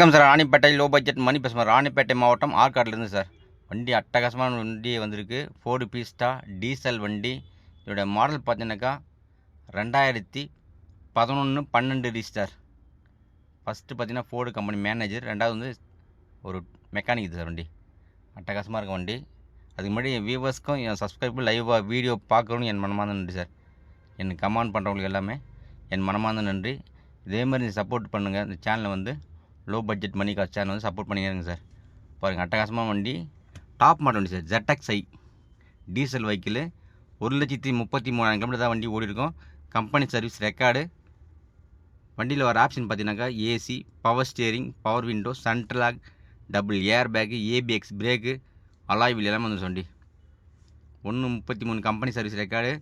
வணக்கம் sir. Ranipet low budget Mani பேசுகிறேன் ராணிப்பேட்டை மாவட்டம் ஆற்காட்டிலேருந்து சார். வண்டி அட்டகாசமான வண்டி வந்திருக்கு. ஃபோர்டு பீஸ்டா டீசல் வண்டி. இதோட மாடல் பார்த்தீங்கன்னாக்கா ரெண்டாயிரத்தி பதினொன்று பன்னெண்டு ரிஜிஸ்டர் ஃபஸ்ட்டு பார்த்தீங்கன்னா ஃபோர்டு கம்பெனி மேனேஜர் ரெண்டாவது வந்து ஒரு மெக்கானிக் சார் வண்டி. அட்டகாசமாக இருக்க வண்டி. அதுக்கு முன்னாடி என் வியூவர்ஸ்க்கும் என் சப்ஸ்கிரைபர் லைவாக வீடியோ பார்க்கணும்னு என் மனமார்ந்த நன்றி சார். எனக்கு கமெண்ட் பண்ணுறவங்களுக்கு எல்லாமே என் மனமார்ந்த நன்றி. இதே மாதிரி சப்போர்ட் பண்ணுங்கள் இந்த சேனலை வந்து லோ பட்ஜெட் மணி காசு சேனல் வந்து சப்போர்ட் பண்ணிக்கிறேங்க சார் பாருங்கள் அட்டகாசமாக வண்டி டாப் மாடல் வண்டி சார் ZXi டீசல் வெஹிக்கிள் ஒரு லட்சத்தி முப்பத்தி மூணாயிரம் கிலோமீட்டர் தான் வண்டி ஓடி இருக்கும் கம்பெனி சர்வீஸ் ரெக்கார்டு வண்டியில் வர ஆப்ஷன் பார்த்தீங்கன்னாக்கா AC power steering power window central lock double air bag ABS brake alloy wheel எல்லாமே வந்து வண்டி. ஒன்று முப்பத்தி மூணு கம்பெனி சர்வீஸ் ரெக்கார்டு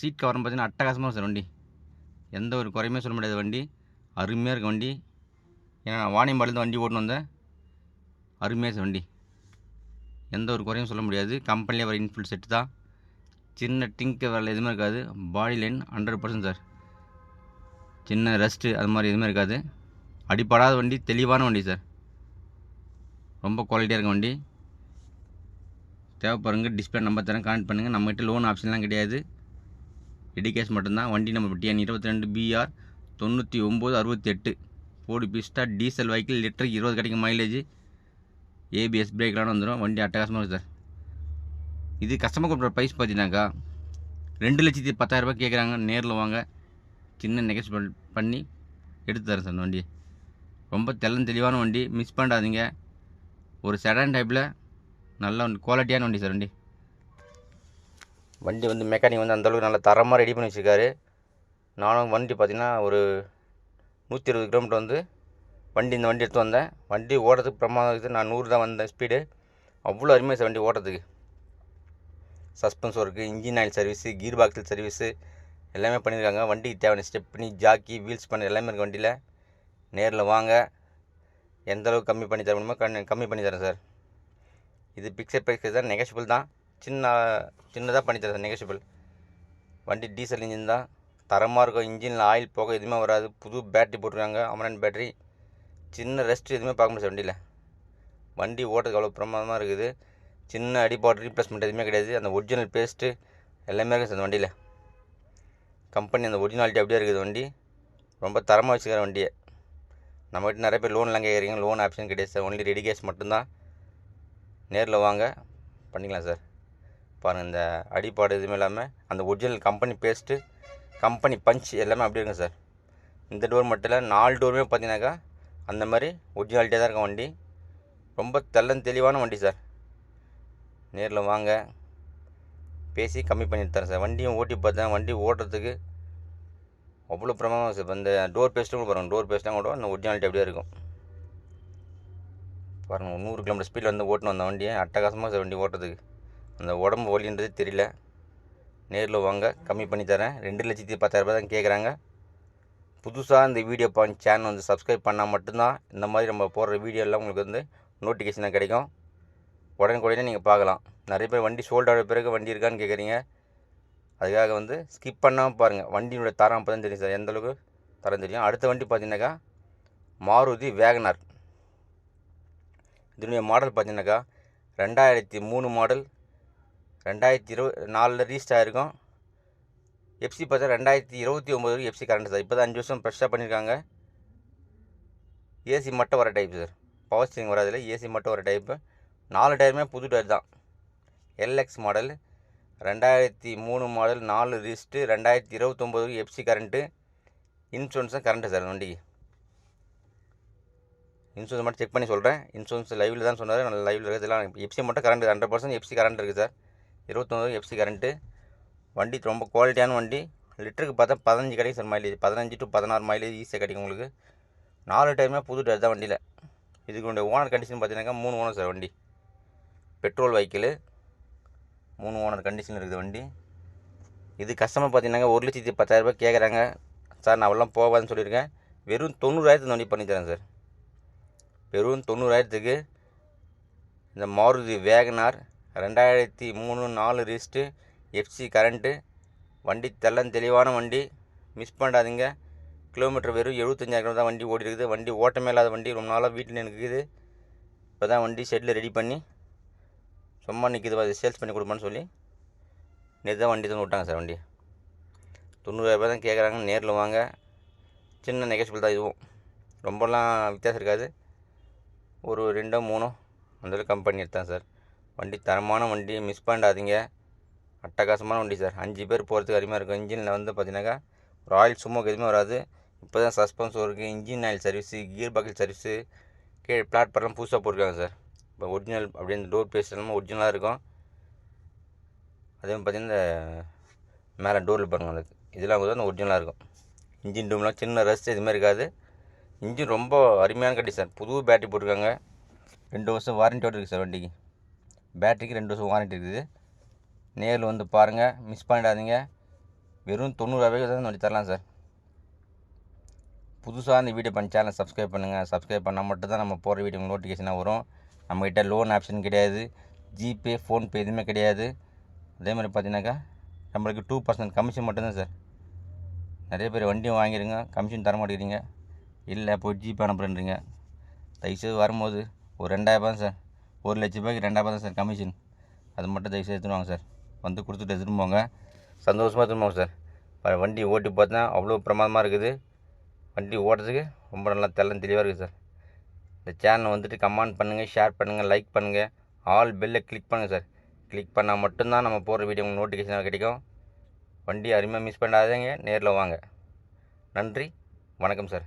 சீட் கவர்னு பார்த்தீங்கன்னா அட்டகாசமாக சார் வண்டி. எந்த ஒரு குறையுமே சொல்ல முடியாது வண்டி. அருமையாக இருக்க வண்டி. ஏன்னா வாணியம்பாடிலேருந்து வண்டி ஓட்டுன்னு வந்தேன். அருமையாக சார் வண்டி. எந்த ஒரு குறையும் சொல்ல முடியாது. கம்பெனிலே வர இன்ஃபில் செட்டு தான். சின்ன டிங்க் வரல எதுவுமே இருக்காது. Body line hundred percent sir சின்ன ரெஸ்ட்டு அது மாதிரி எதுவுமே இருக்காது. அடிப்படாத வண்டி தெளிவான வண்டி சார் ரொம்ப குவாலிட்டியாக இருக்க வண்டி. தேவைப்படுங்க டிஸ்பிளே நம்பர் தரேன். கான்டெக்ட் பண்ணுங்கள் நம்மகிட்ட லோன் ஆப்ஷன்லாம் கிடையாது. ரெடி கேஷ் மட்டும்தான். வண்டி நம்பர் டிஎன் இருபத்தி ரெண்டு பிஆர் தொண்ணூற்றி ஒம்பது அறுபத்தி எட்டு. ஃபோர்டு பிஸ்டா டீசல் வைக்கல் லிட்டருக்கு இருபது கிடைக்கும் மைலேஜ். ஏபிஎஸ் பிரேக்லாம் வந்துடும் வண்டி அட்டகாசமாக இருக்குது சார். இது கஸ்டமர் கொடுக்குற ப்ரைஸ் பார்த்தீங்கன்னாக்கா ரெண்டு லட்சத்தி பத்தாயிரரூபா கேட்குறாங்க நேரில் வாங்க. சின்ன நெகஸ் பண்ணி எடுத்து தரேன் சார் வண்டி ரொம்ப தெல்லம் தெளிவான வண்டி. மிஸ் பண்ணாதீங்க. ஒரு செடான் டைப்பில் நல்ல வண்டி குவாலிட்டியான வண்டி சார் வண்டி. வண்டி வந்து மெக்கானிக் வந்து அந்தளவுக்கு நல்லா தரமாக ரெடி பண்ணி வச்சுருக்காரு. நானும் வண்டி பார்த்திங்கன்னா ஒரு நூற்றி இருபது கிலோமீட்டர் வந்து வண்டி இந்த வண்டி எடுத்து வந்தேன். வண்டி ஓடுறதுக்கு பிரமாதம் இருக்குது. நான் நூறு தான் வந்தேன் ஸ்பீடு. அவ்வளோ அருமையாக சார் வண்டி ஓடுறதுக்கு suspension work engine oil service gear பாக்ஸில் சர்வீஸு எல்லாமே பண்ணியிருக்காங்க. வண்டிக்கு தேவையான ஸ்டெப்னி ஜாக்கி வீல்ஸ் பண்ண எல்லாமே இருக்குது வண்டியில். நேரில் வாங்க. எந்த அளவுக்கு கம்மி பண்ணி தர முடியுமோ கண் கம்மி பண்ணி தரேன் சார். இது பிக்சர் ப்ரைஸ் தான் நெகஷிபிள் தான். சின்ன சின்னதாக பண்ணி தரேன் சார் நெகஷிபிள் வண்டி டீசல் இன்ஜின் தான். தரமாக இருக்கும். இன்ஜினில் ஆயில் போக எதுவுமே வராது. புது பேட்டரி போட்டிருக்காங்க. அமரன் பேட்டரி சின்ன ரெஸ்ட் எதுவுமே பார்க்க முடியாது வண்டியில். வண்டி ஓட்டுறதுக்கு அவ்வளோ பிரமாதமாக இருக்குது. சின்ன அடிபாடு ரீப்ளேஸ்மெண்ட் எதுவுமே கிடையாது. அந்த ஒரிஜினல் பேஸ்ட்டு எல்லாமே இருக்குது அந்த வண்டியில். கம்பெனி அந்த ஒரிஜினாலிட்டி அப்படியே இருக்குது வண்டி. ரொம்ப தரமாக வச்சுக்கிற வண்டியை. நம்மகிட்ட நிறைய பேர் லோன்லாம் கேட்குறீங்க. லோன் ஆப்ஷன் கிடையாது சார் ஒன்லி ரெடி கேஷ் மட்டும்தான். நேரில் வாங்க. பண்ணிக்கலாம் சார் பாருங்கள் இந்த அடிப்பாடு எதுவுமே இல்லாமல் அந்த original company paste company punch எல்லாமே அப்படி இருக்கும் சார். இந்த டோர் மட்டும் இல்லை நாலு டோருமே பார்த்தீங்கன்னாக்கா அந்த மாதிரி ஒரிஜினாலிட்டியாக தான் இருக்கும் வண்டி. ரொம்ப தெள்ளன் தெளிவான வண்டி சார். நேரில் வாங்க. பேசி கம்மி பண்ணி தரேன் சார். வண்டியும் ஓட்டி பார்த்தேன். வண்டி ஓட்டுறதுக்கு அவ்வளோ பிரமாதம் சார். இந்த டோர் பேஸ்ட்டும் கூட பாருங்கள் டோர் பேஸ்ட்லாம் கூட அந்த ஒரிஜினாலிட்டி அப்படியே இருக்கும். பாருங்கள் நூறு கிலோமீட்டர் ஸ்பீடில் வந்து ஓட்டணும் அந்த வண்டியை. அட்டகாசமாக சார் வண்டி ஓட்டுறதுக்கு. அந்த உடம்பு வலின்றது தெரியல. நேரில் வாங்க கம்மி பண்ணி தரேன். ரெண்டு லட்சத்தி பத்தாயிரரூபா தான் கேட்குறாங்க. புதுசாக இந்த வீடியோ பாயிண்ட் சேனல் வந்து சப்ஸ்கிரைப் பண்ணால் மட்டும்தான் இந்த மாதிரி நம்ம போடுற வீடியோலாம் உங்களுக்கு வந்து நோட்டிஃபிகேஷனாக கிடைக்கும். உடனுக்குடனே நீங்கள் பார்க்கலாம். நிறைய பேர் வண்டி சோல்ட் ஆகிற பிறகு வண்டி இருக்கான்னு கேட்குறீங்க. அதுக்காக வந்து ஸ்கிப் பண்ணாமல் பாருங்கள் வண்டியினுடைய தரம் அப்போ தான் தெரியும் சார். எந்தளவுக்கு தரம் தெரியும். அடுத்த வண்டி பார்த்தீங்கன்னாக்கா மாருதி வேகனார். இதனுடைய மாடல் பார்த்தீங்கன்னாக்கா ரெண்டாயிரத்தி மூணு மாடல் ரெண்டாயிரத்தி இருபது நாலில் ரீஸ்ட் ஆகிருக்கும் எஃப்சி பார்த்தா ரெண்டாயிரத்தி இருபத்தி ஒம்பது வரைக்கும் எஃப்சி கரண்ட் சார் இப்போ தான் அஞ்சு வருஷம் ஃப்ரெஷ்ஷாக பண்ணியிருக்காங்க ஏசி மட்டும் வர டைப் சார் பவர் ஸ்டீரிங் வராதில்ல ஏசி மட்டும் வர டைப்பு நாலு டயருமே புது டயர் தான். எல்எக்ஸ் மாடல் ரெண்டாயிரத்தி மூணு மாடல் நாலு ரிஸ்ட்டு ரெண்டாயிரத்தி இருபத்தொம்போது வரைக்கும் எஃப்சி கரண்ட்டு இன்சூரன்ஸும் கரண்ட்டு சார் வண்டிக்கு. இன்சூரன்ஸ் மட்டும் செக் பண்ணி சொல்கிறேன் இன்சூரன்ஸ் லைவில் தான் சொன்னார். நல்ல லைவில் இருக்கிறதுலாம் எஃப்சி மட்டும் current hundred percent FC current இருக்குது சார் இருபத்தொம்பது எஃப்சி கரண்ட்டு வண்டி ரொம்ப குவாலிட்டியான வண்டி. லிட்டருக்கு பார்த்தா பதினஞ்சு கிடைக்கும் சார் மைலேஜ் பதினஞ்சு டு பதினாறு மைலேஜ் ஈஸியாக கிடைக்கும் உங்களுக்கு. நாலு டயருமே புது டயர் தான் வண்டியில். இதுக்கு ஓனர் கண்டிஷன் பார்த்தீங்கன்னாக்கா மூணு ஓனர் சார் வண்டி. பெட்ரோல் வைக்கிள் மூணு ஓனர் கண்டிஷன் இருக்குது வண்டி. இது கஸ்டமர் பார்த்தீங்கன்னாக்கா ஒரு லட்சத்தி பத்தாயிரரூபா கேட்குறாங்க சார் நான் அவெல்லாம் போகாதுன்னு சொல்லியிருக்கேன். வெறும் தொண்ணூறாயிரத்து வண்டி பண்ணித்தரேன் சார் வெறும் தொண்ணூறாயிரத்துக்கு இந்த மாருதி வேகனார் ரெண்டாயிரத்தி மூணு நாலு ரிஸ்ட்டு எஃப்சி கரண்ட்டு வண்டி தெள்ளன் தெளிவான வண்டி மிஸ் பண்ணாதீங்க. கிலோமீட்டர் வெறும் எழுபத்தஞ்சாயிரம் தான் வண்டி ஓடி இருக்குது வண்டி ஓட்டமே இல்லாத வண்டி ரொம்ப நாளாக வீட்டில் நிற்குது இப்போ தான் வண்டி ஷெட்டில் ரெடி பண்ணி சும்மா நிற்கிது சேல்ஸ் பண்ணி கொடுப்பான்னு சொல்லி நேற்று தான் வண்டி தான் விட்டாங்க சார் வண்டி. தொண்ணூறாயிரரூபா தான் கேட்குறாங்க நேரில் வாங்க. சின்ன நெகசிபிள் தான் இதுவும். ரொம்பலாம் வித்தியாசம் இருக்காது. ஒரு ரெண்டோ மூணோ அந்த கம்பெனி எடுத்தேன் சார். வண்டி தரமான வண்டி மிஸ் பண்ணாதீங்க. அட்டகாசமான வண்டி சார் அஞ்சு பேர் போகிறதுக்கு அருமையாக இருக்கும். இன்ஜினில் வந்து பார்த்தீங்கன்னாக்கா ஒரு ஆயில் எதுவுமே வராது. இப்போ தான் சஸ்பென்ஸ் இருக்குது engine oil service gear pocket service கீழே பிளாட்ஃபார்ம்லாம் புதுசாக போட்டிருக்காங்க சார் இப்போ ஒரிஜினல் அப்படியே இந்த டோர் பேஸ்ட் எல்லாமே ஒரிஜினலாக இருக்கும். அதே மாதிரி பார்த்தீங்கன்னா இந்த மேலே டோரில் பாருங்கள் அந்த இதெல்லாம் கூட அந்த ஒரிஜினலாக இருக்கும். இன்ஜின் டூம்லாம் சின்ன ரஸ்ட் எதுவுமே இருக்காது. இன்ஜின் ரொம்ப அருமையான கட்டி சார் புது பேட்டரி போட்டிருக்காங்க. ரெண்டு வருஷம் வாரண்டி இருக்குது சார் வண்டிக்கு. பேட்டரிக்கு ரெண்டு வருஷம் வாரண்டி இருக்குது. நேரில் வந்து பாருங்கள் மிஸ் பண்ணிடாதீங்க. வெறும் தொண்ணூறுரூவாய்க்கு தான் வண்டி தரலாம் சார். புதுசாக இந்த வீடியோ பண்ண சேனல் சப்ஸ்கிரைப் பண்ணுங்கள் சப்ஸ்கிரைப் பண்ணால் மட்டும் தான் நம்ம போகிற வீடியோ நோட்டிஃபிகேஷனாக வரும். நம்மக்கிட்ட லோன் ஆப்ஷன் கிடையாது. ஜிபே ஃபோன்பே எதுவுமே கிடையாது. அதே மாதிரி பார்த்தீங்கன்னாக்கா நம்மளுக்கு டூ பர்சன்ட் கமிஷன் மட்டும்தான் சார். நிறைய பேர் வண்டியும் வாங்கிடுங்க கமிஷன் தர மாட்டேங்கிறீங்க. இல்லை போய் ஜிபே அனுப்புறேன்றீங்க. தயவுசெய்து வரும்போது ஒரு ரெண்டாயிரம் சார். ஒரு லட்ச ரூபாய்க்கு ரெண்டாயிரம் தான் சார் கமிஷன். அது மட்டும் தயவுசெய்து எடுத்துன்னு வாங்க சார். வந்து கொடுத்துட்டு எடுத்துன்னு போங்க. சந்தோஷமாக எடுத்துன்னு போங்க சார். வண்டி ஓட்டி பார்த்தா அவ்வளோ பிரமாதமாக இருக்குது. வண்டி ஓட்டுறதுக்கு ரொம்ப நல்லா தெல்லம் தெளிவாக இருக்குது சார். இந்த சேனலை வந்துட்டு கமெண்ட் பண்ணுங்கள் ஷேர் பண்ணுங்கள் லைக் பண்ணுங்கள் ஆல் பெல்லை கிளிக் பண்ணுங்கள் சார். கிளிக் பண்ணால் மட்டும்தான் நம்ம போடுற வீடியோ உங்களுக்கு நோட்டிஃபிகேஷனாக கிடைக்கும். வண்டி அருமையாக மிஸ் பண்ணாதீங்க. நேரில் வாங்க. நன்றி. வணக்கம் சார்.